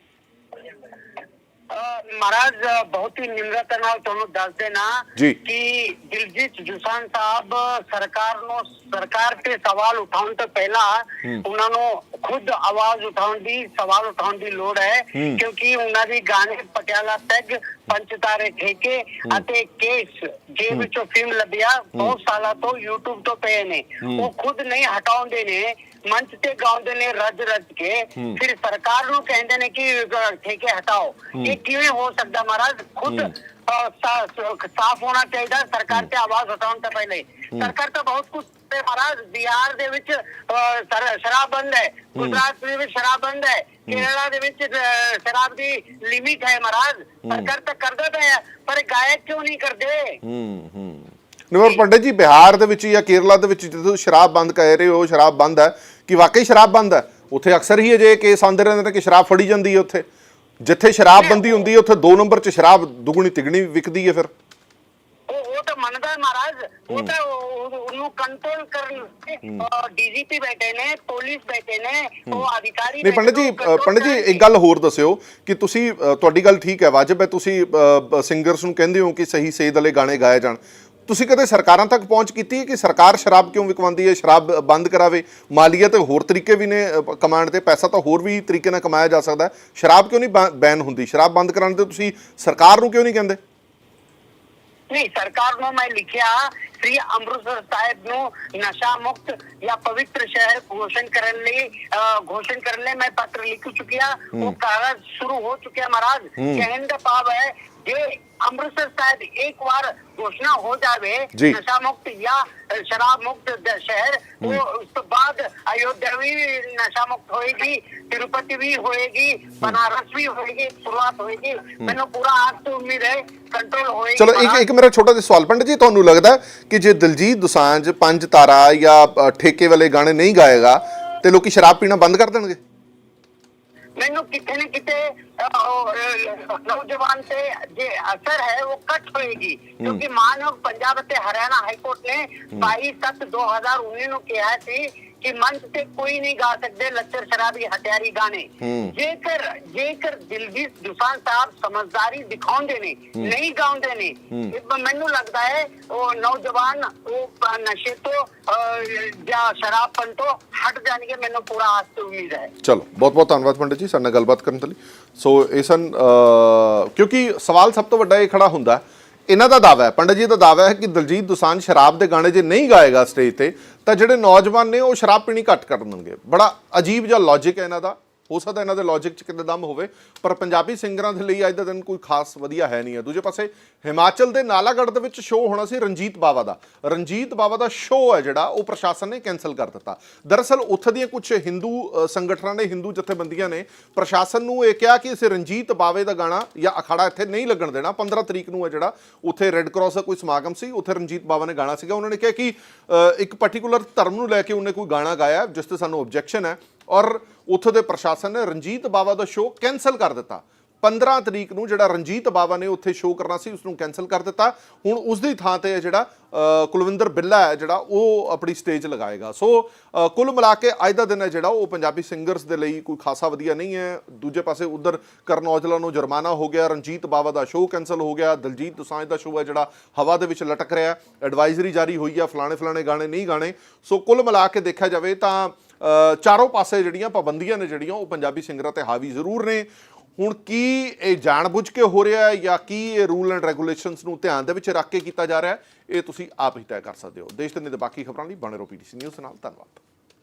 [SPEAKER 3] ਮਹਾਰਾਜ ਬਹੁਤ ਹੀ ਨਿਮਰਤਾ ਨਾਲ ਤੁਹਾਨੂੰ ਦੱਸ ਦੇਣਾ
[SPEAKER 1] ਜੀ।
[SPEAKER 3] ਕਿ ਦਿਲਜੀਤ ਜੁਸਾਨ ਸਾਹਿਬ ਸਰਕਾਰ ਨੂੰ ਸਰਕਾਰ ਤੇ ਸਵਾਲ ਉਠਾਉਣ ਤੋਂ ਪਹਿਲਾਂ ਉਹਨਾਂ ਨੂੰ ਖੁਦ ਆਵਾਜ਼ ਉਠਾਉਣ ਦੀ ਸਵਾਲ ਉਠਾਉਣ ਦੀ ਲੋੜ ਹੈ। ਕਿਉਂਕਿ ਉਹਨਾਂ ਦੀ ਗਾਣੇ ਪਟਿਆਲਾ ਪੈਗ ਪੰਚਤਾਰੇ ਠੇਕੇ ਅਤੇ ਕੇਸ ਜੇ ਵਿੱਚੋਂ ਫਿਲਮ ਲੱਭਿਆ। ਬਹੁਤ ਸਾਲਾਂ ਤੋਂ YouTube ਤੋਂ ਪਏ ਨੇ। ਉਹ ਖੁਦ ਨਹੀਂ ਹਟਾਉਂਦੇ ਨੇ। ਮੰਚ ਤੇ ਗਾਉਂਦੇ ਨੇ ਰੱਜ ਰੱਜ ਕੇ ਫਿਰ ਸਰਕਾਰ ਨੂੰ ਕਹਿੰਦੇ ਨੇ ਕਿ ਅਹ, ਠੇਕੇ ਹਟਾਓ। ਇਹ ਕਿਵੇਂ ਹੋ ਸਕਦਾ ਮਹਾਰਾਜ। ਖੁਦ ਅਹ, ਸਾ- ਸਾਫ਼ ਹੋਣਾ ਚਾਹੀਦਾ। ਸਰਕਾਰ ਤੇ ਆਵਾਜ਼ ਉਠਾਉਣ ਤੋਂ ਪਹਿਲੇ। ਸਰਕਾਰ ਤਾਂ ਬਹੁਤ ਕੁਝ ਤੇ ਮਹਾਰਾਜ ਬਿਹਾਰ ਦੇ ਵਿੱਚ ਅਹ, ਸਰ- ਸ਼ਰਾਬ ਬੰਦ ਹੈ। ਗੁਜਰਾਤ ਦੇ ਵਿੱਚ ਸ਼ਰਾਬ ਬੰਦ ਹੈ। ਕੇਰਲਾ ਦੇ ਵਿੱਚ ਸ਼ਰਾਬ ਦੀ ਲਿਮਿਟ ਹੈ ਮਹਾਰਾਜ। ਸਰਕਾਰ ਤਾਂ ਕਰਦਾ ਤਾਂ ਹੈ ਪਰ ਗਾਇਕ ਕਿਉਂ ਨਹੀਂ ਕਰਦੇ?
[SPEAKER 1] ਹੂੰ ਹੂੰ। ਨਿਵਰ ਪੰਡਤ ਜੀ ਬਿਹਾਰ ਦੇ ਵਿੱਚ ਜਾਂ ਕੇਰਲਾ ਦੇ ਵਿੱਚ ਜਿੱਥੇ ਤੁਸੀਂ ਸ਼ਰਾਬ ਬੰਦ ਕਹਿ ਰਹੇ ਹੋ ਸ਼ਰਾਬ ਬੰਦ ਹੈ ਕਿ ਵਾਕਈ ਸ਼ਰਾਬ ਬੰਦ ਹੈ? ਉੱਥੇ ਅਕਸਰ ਹੀ ਅਜੇ ਕੇਸ ਆਉਂਦੇ ਰਹਿੰਦੇ ਨੇ ਕਿ ਸ਼ਰਾਬ ਫੜੀ ਜਾਂਦੀ ਹੈ ਉੱਥੇ। ਜਿੱਥੇ ਸ਼ਰਾਬ ਬੰਦੀ ਹੁੰਦੀ ਹੈ ਉੱਥੇ ਦੋ ਨੰਬਰ 'ਚ ਸ਼ਰਾਬ ਦੁਗਣੀ ਤਿਗਣੀ ਵਿਕਦੀ ਹੈ ਫਿਰ।
[SPEAKER 3] ਉਹ ਉਹ ਤਾਂ ਮੰਨਦਾ ਹੈ ਮਹਾਰਾਜ। ਉਹ ਤਾਂ ਉਹ- ਉਹ- ਉਹਨੂੰ ਕੰਟਰੋਲ ਕਰਨ ਡੀਜੀਪੀ ਬੈਠੇ ਨੇ ਪੁਲਿਸ ਬੈਠੇ ਨੇ ਉਹ ਅਧਿਕਾਰੀ
[SPEAKER 1] ਨਹੀਂ ਪੰਡਤ ਜੀ
[SPEAKER 3] ਬੈਠੇ ਉਹ
[SPEAKER 1] ਪੰਡਤ ਜੀ ਇੱਕ ਗੱਲ ਹੋਰ ਦੱਸਿਓ ਕਿ ਤੁਸੀਂ ਅ, ਤੁਹਾਡੀ ਗੱਲ ਠੀਕ ਹੈ ਵਾਜਬ ਹੈ ਤੁਸੀਂ ਸਿੰਗਰਸ ਨੂੰ ਕਹਿੰਦੇ ਹੋ ਕਿ ਸਹੀ ਸੇਧ ਵਾਲੇ ਗਾਣੇ ਗਾਏ ਜਾਣ। ਤੁਸੀਂ ਕਦੇ ਸਰਕਾਰਾਂ ਤੱਕ ਪਹੁੰਚ ਕੀਤੀ ਹੈ ਕਿ ਸਰਕਾਰ ਸ਼ਰਾਬ ਕਿਉਂ ਵਿਕਵਾਉਂਦੀ ਹੈ? ਸ਼ਰਾਬ ਬੰਦ ਕਰਾਵੇ। ਮਾਲੀਆ ਤੇ ਹੋਰ ਤਰੀਕੇ ਵੀ ਨੇ ਕਮਾਉਣ ਦੇ। ਪੈਸਾ ਤਾਂ ਹੋਰ ਵੀ ਤਰੀਕੇ ਨਾਲ ਕਮਾਇਆ ਜਾ ਸਕਦਾ ਸ਼ਰਾਬ ਕਿਉਂ ਨਹੀਂ ਬੈਨ ਹੁੰਦੀ? ਸ਼ਰਾਬ ਬੰਦ ਕਰਾਉਣ ਤੇ ਤੁਸੀਂ ਸਰਕਾਰ ਨੂੰ ਕਿਉਂ ਨਹੀਂ ਕਹਿੰਦੇ?
[SPEAKER 3] ਨਹੀਂ ਸਰਕਾਰ ਨੂੰ ਮੈਂ ਲਿਖਿਆ ਸ੍ਰੀ ਅੰਮ੍ਰਿਤਸਰ ਸਾਹਿਬ ਨੂੰ ਨਸ਼ਾ ਮੁਕਤ ਜਾਂ ਪਵਿੱਤਰ ਸ਼ਹਿਰ ਘੋਸ਼ਣ ਕਰਨ ਲਈ ਘੋਸ਼ਣ ਕਰਨ ਲਈ ਮੈਂ ਪੱਤਰ ਲਿਖ ਚੁੱਕਿਆ। ਉਹ ਕਾਗਜ਼ ਸ਼ੁਰੂ ਹੋ ਚੁੱਕਿਆ ਮਹਾਰਾਜ। ਕਹਿਣ ਦਾ ਭਾਵ ਹੈ ਜੇ ਅੰਮ੍ਰਿਤਸਰ ਸਾਹਿਬ ਇੱਕ ਵਾਰ ਘੋਸ਼ਣਾ ਹੋ ਜਾਵੇ। ਨਸ਼ਾ ਮੁਕਤ ਜਾਂ ਸ਼ਰਾਬ ਮੁਕਤ ਦ- ਸ਼ਹਿਰ ਉਹ ਉਸ ਤੋਂ ਬਾਅਦ ਅਯੋਧਿਆ ਵੀ ਨਸ਼ਾ ਮੁਕਤ ਹੋਏਗੀ ਤਿਰੂਪਤੀ ਵੀ ਹੋਏਗੀ ਬਨਾਰਸ ਵੀ ਹੋਏਗੀ ਸ਼ੁਰੂਆਤ ਹੋਏਗੀ ਮੈਨੂੰ ਪੂਰਾ ਆਸ ਤੋਂ ਉਮੀਦ ਹੈ ਕੰਟਰੋਲ ਹੋਏਗੀ
[SPEAKER 1] ਚਲੋ ਇੱਕ। ਇੱਕ ਮੇਰਾ ਛੋਟਾ ਜਿਹਾ ਸਵਾਲ ਪੰਡਤ ਜੀ ਤੁਹਾਨੂੰ ਲੱਗਦਾ ਕਿ ਜੇ ਦਿਲਜੀਤ ਦੋਸਾਂਝ ਪੰਜ ਤਾਰਾ ਜਾਂ ਠੇਕੇ ਵਾਲੇ ਗਾਣੇ ਨਹੀਂ ਗਾਏਗਾ ਤੇ ਲੋਕੀ ਸ਼ਰਾਬ ਪੀਣਾ ਬੰਦ ਕਰ ਦੇਣਗੇ
[SPEAKER 3] ਮੈਨੂੰ ਕਿਤੇ ਨਾ ਕਿਤੇ ਨੌਜਵਾਨ ਤੇ ਜੇ ਅਸਰ ਹੈ ਉਹ ਕੱਟ ਹੋਏਗੀ। ਕਿਉਂਕਿ ਮਾਨਵ ਪੰਜਾਬ ਅਤੇ ਹਰਿਆਣਾ ਹਾਈ ਕੋਰਟ ਨੇ 22 ਸੱਤ 2019 ਨੂੰ ਕਿਹਾ ਸੀ ਕਿ ਮੰਚ ਤੇ ਕੋਈ ਨਹੀਂ ਗਾ ਸਕਦੇ ਲੱਚਰ ਸ਼ਰਾਬੀ ਹਥਿਆਰੀ ਗਾਣੇ। ਜੇਕਰ ਜੇਕਰ ਦਿਲਜੀਤ ਦੁਸਾਨ ਸਾਹਿਬ ਸਮਝਦਾਰੀ ਦਿਖਾਉਂਦੇ ਨੇ ਨਹੀਂ ਗਾਉਂਦੇ ਨੇ ਇਹ ਮੈਨੂੰ ਲੱਗਦਾ ਹੈ ਉਹ ਨੌਜਵਾਨ ਉਹ ਨਸ਼ੇ ਤੋਂ ਜਾਂ ਸ਼ਰਾਬਪਨ ਤੋਂ ਹਟ ਜਾਣਗੇ ਮੈਨੂੰ ਪੂਰਾ ਆਸ ਤੇ ਉਮੀਦ ਹੈ।
[SPEAKER 1] ਚਲੋ ਬਹੁਤ ਬਹੁਤ ਧੰਨਵਾਦ ਪੰਡਿਤ ਜੀ ਸਾਡੇ ਨਾਲ ਗੱਲਬਾਤ ਕਰਨ ਲਈ। ਸੋ ਇਹ ਸਨ ਕਿਉਂਕਿ ਸਵਾਲ ਸਭ ਤੋਂ ਵੱਡਾ ਇਹ ਖੜਾ ਹੁੰਦਾ ਹੈ, ਇਹਨਾਂ ਦਾ ਦਾਅਵਾ ਹੈ, ਪੰਡਿਤ ਜੀ ਦਾ ਦਾਅਵਾ ਹੈ ਕਿ ਦਲਜੀਤ ਦੋਸਾਂਝ ਸ਼ਰਾਬ ਦੇ ਗਾਣੇ ਜੇ ਨਹੀਂ ਗਾਏਗਾ ਸਟੇਜ ਤੇ, ਤਾਂ ਜਿਹੜੇ ਨੌਜਵਾਨ ਨੇ ਉਹ ਸ਼ਰਾਬ ਪੀਣੀ ਘੱਟ ਕਰ ਦੇਣਗੇ। ਬੜਾ ਅਜੀਬ ਜਿਹਾ ਲੌਜੀਕ ਹੈ ਇਹਨਾਂ ਦਾ। ਹੋ ਸਕਦਾ ਇਹਨਾਂ ਦੇ ਲੌਜੀਕ 'ਚ ਕਿਤੇ ਦਮ ਹੋਵੇ, ਪਰ ਪੰਜਾਬੀ ਸਿੰਗਰਾਂ ਦੇ ਲਈ ਅੱਜ ਦਾ ਦਿਨ ਕੋਈ ਖਾਸ ਵਧੀਆ ਹੈ ਨਹੀਂ ਹੈ। ਦੂਜੇ ਪਾਸੇ, ਹਿਮਾਚਲ ਦੇ ਨਾਲਾਗੜ੍ਹ ਦੇ ਵਿੱਚ ਸ਼ੋਅ ਹੋਣਾ ਸੀ ਰਣਜੀਤ ਬਾਵਾ ਦਾ। ਰਣਜੀਤ ਬਾਵਾ ਦਾ ਸ਼ੋਅ ਹੈ ਜਿਹੜਾ, ਉਹ ਪ੍ਰਸ਼ਾਸਨ ਨੇ ਕੈਨਸਲ ਕਰ ਦਿੱਤਾ। ਦਰਅਸਲ ਉੱਥੇ ਦੀਆਂ ਕੁਝ ਹਿੰਦੂ ਸੰਗਠਨਾਂ ਨੇ, ਹਿੰਦੂ ਜਥੇਬੰਦੀਆਂ ਨੇ ਪ੍ਰਸ਼ਾਸਨ ਨੂੰ ਇਹ ਕਿਹਾ ਕਿ ਅਸੀਂ ਰਣਜੀਤ ਬਾਵੇ ਦਾ ਗਾਣਾ ਜਾਂ ਅਖਾੜਾ ਇੱਥੇ ਨਹੀਂ ਲੱਗਣ ਦੇਣਾ। 15 ਤਰੀਕ ਨੂੰ ਹੈ ਜਿਹੜਾ, ਉੱਥੇ ਰੈੱਡ ਕਰਾਸ ਦਾ ਕੋਈ ਸਮਾਗਮ ਸੀ, ਉੱਥੇ ਰਣਜੀਤ ਬਾਵਾ ਨੇ ਗਾਣਾ ਸੀਗਾ। ਉਹਨਾਂ ਨੇ ਕਿਹਾ ਕਿ ਇੱਕ ਪਾਰਟਿਕੂਲਰ ਧਰਮ ਨੂੰ ਲੈ ਕੇ ਉਹਨੇ ਕੋਈ ਗਾਣਾ ਗਾਇਆ, ਜਿਸ ਤੇ ਸਾਨੂੰ ਆਬਜੈਕਸ਼ਨ ਹੈ। ਔਰ ਉੱਥੇ ਦੇ ਪ੍ਰਸ਼ਾਸਨ ਨੇ ਰਣਜੀਤ ਬਾਵਾ ਦਾ ਸ਼ੋਅ ਕੈਨਸਲ ਕਰ ਦਿੱਤਾ। 15 ਤਰੀਕ ਨੂੰ ਜਿਹੜਾ ਰਣਜੀਤ ਬਾਵਾ ਨੇ ਉੱਥੇ ਸ਼ੋਅ ਕਰਨਾ ਸੀ ਉਸ ਨੂੰ ਕੈਨਸਲ ਕਰ ਦਿੱਤਾ। ਹੁਣ ਉਸ ਦੀ ਥਾਂ ਤੇ ਜਿਹੜਾ ਕੁਲਵਿੰਦਰ ਬਿੱਲਾ ਹੈ ਜਿਹੜਾ, ਉਹ ਆਪਣੀ ਸਟੇਜ ਲਗਾਏਗਾ। ਸੋ ਕੁੱਲ ਮਿਲਾ ਕੇ ਅੱਜ ਦਾ ਦਿਨ ਹੈ ਜਿਹੜਾ, ਉਹ ਪੰਜਾਬੀ ਸਿੰਗਰਸ ਦੇ ਲਈ ਕੋਈ ਖਾਸਾ ਵਧੀਆ ਨਹੀਂ ਹੈ। ਦੂਜੇ ਪਾਸੇ ਉਧਰ ਕਰਨ ਔਜਲਾ ਨੂੰ ਜੁਰਮਾਨਾ ਹੋ ਗਿਆ, ਰਣਜੀਤ ਬਾਵਾ ਦਾ ਸ਼ੋਅ ਕੈਨਸਲ ਹੋ ਗਿਆ, ਦਲਜੀਤ ਦੋਸਾਂਝ ਦਾ ਸ਼ੋਅ ਹੈ ਜਿਹੜਾ, ਹਵਾ ਦੇ ਵਿੱਚ ਲਟਕ ਰਿਹਾ ਐਡਵਾਈਜ਼ਰੀ ਜਾਰੀ ਹੋਈ ਹੈ ਫਲਾਣੇ ਫਲਾਣੇ ਗਾਣੇ ਨਹੀਂ ਗਾਣੇ। ਸੋ ਕੁੱਲ ਮਿਲਾ ਕੇ ਦੇਖਿਆ ਜਾਵੇ ਤਾਂ ਚਾਰੋਂ ਪਾਸੇ ਜਿਹੜੀਆਂ ਪਾਬੰਦੀਆਂ ਨੇ ਜਿਹੜੀਆਂ, ਉਹ ਪੰਜਾਬੀ ਸਿੰਗਰਾਂ ਤੇ ਹਾਵੀ ਜ਼ਰੂਰ ਨੇ। ਹੁਣ ਕੀ ਇਹ ਜਾਣਬੁੱਝ ਕੇ ਹੋ ਰਿਹਾ ਹੈ ਜਾਂ ਕੀ ਇਹ ਰੂਲ ਐਂਡ ਰੈਗੂਲੇਸ਼ਨਸ ਨੂੰ ਧਿਆਨ ਦੇ ਵਿੱਚ ਰੱਖ ਕੇ ਕੀਤਾ ਜਾ ਰਿਹਾ ਹੈ, ਇਹ ਤੁਸੀਂ ਆਪ ਹੀ ਤੈਅ ਕਰ ਸਕਦੇ ਹੋ। ਦੇਸ਼ ਦੁਨੀਆ ਦੇ ਬਾਕੀ ਖਬਰਾਂ ਲਈ ਬਣੇ ਰਹੋ ਪੀਟੀਸੀ ਨਿਊਜ਼ ਨਾਲ। ਧੰਨਵਾਦ।